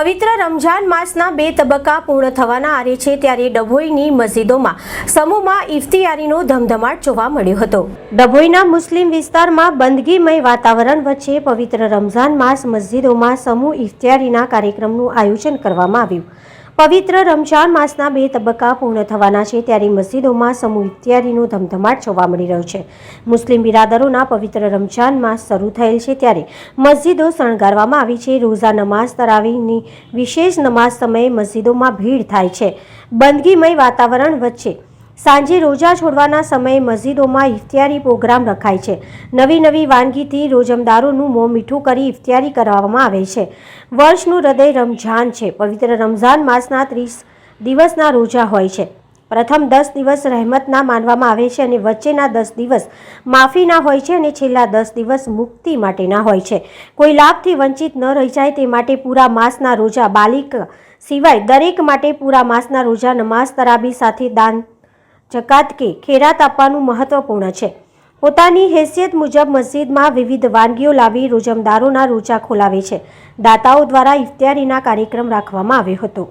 પવિત્ર રમઝાન માસના બે તબક્કા પૂર્ણ થવાના આરે છે ત્યારે ડભોઈની મસ્જિદોમાં સમૂહમાં ઇફ્તિયારીનો ધમધમાટ જોવા મળ્યો હતો. ડભોઈના મુસ્લિમ વિસ્તારમાં બંદગીમય વાતાવરણ વચ્ચે પવિત્ર રમઝાન માસ મસ્જિદોમાં સમૂહ ઇફ્તિયારીના કાર્યક્રમનું આયોજન કરવામાં આવ્યું. પવિત્ર રમઝાન માસના બે તબક્કા પૂર્ણ થવાના છે ત્યારે મસ્જિદોમાં સમૂહ ઇત્યાદિનો ધમધમાટ જોવા મળી રહ્યો છે. મુસ્લિમ બિરાદરોના પવિત્ર રમઝાન માસ શરૂ થયેલ છે ત્યારે મસ્જિદો શણગારવામાં આવી છે. રોઝા નમાઝ તરાવીની વિશેષ નમાઝ સમયે મસ્જિદોમાં ભીડ થાય છે. બંદગીમય વાતાવરણ વચ્ચે સાંજે રોજા છોડવાના સમયે મસ્જિદોમાં ઇફ્તિયારી પ્રોગ્રામ રખાય છે. નવી નવી વાનગીથી રોજમદારોનું મોં મીઠું કરી ઇફતિયારી કરવામાં આવે છે. વર્ષનું હૃદય રમઝાન છે. પવિત્ર રમઝાન માસના ત્રીસ દિવસના રોજા હોય છે. પ્રથમ દસ દિવસ રહેમતના માનવામાં આવે છે અને વચ્ચેના દસ દિવસ માફીના હોય છે અને છેલ્લા દસ દિવસ મુક્તિ માટેના હોય છે. કોઈ લાભથી વંચિત ન રહી જાય તે માટે પૂરા માસના રોજા બાલિક સિવાય દરેક માટે પૂરા માસના રોજા નમાઝ તરાબી સાથે દાન જકાત કે ખેરાત આપવાનું મહત્વપૂર્ણ છે. પોતાની હેસિયત મુજબ મસ્જિદમાં વિવિધ વાનગીઓ લાવી રોજમદારોના રોજા ખોલાવે છે. દાતાઓ દ્વારા ઇફ્તિયારીના કાર્યક્રમ રાખવામાં આવ્યો હતો.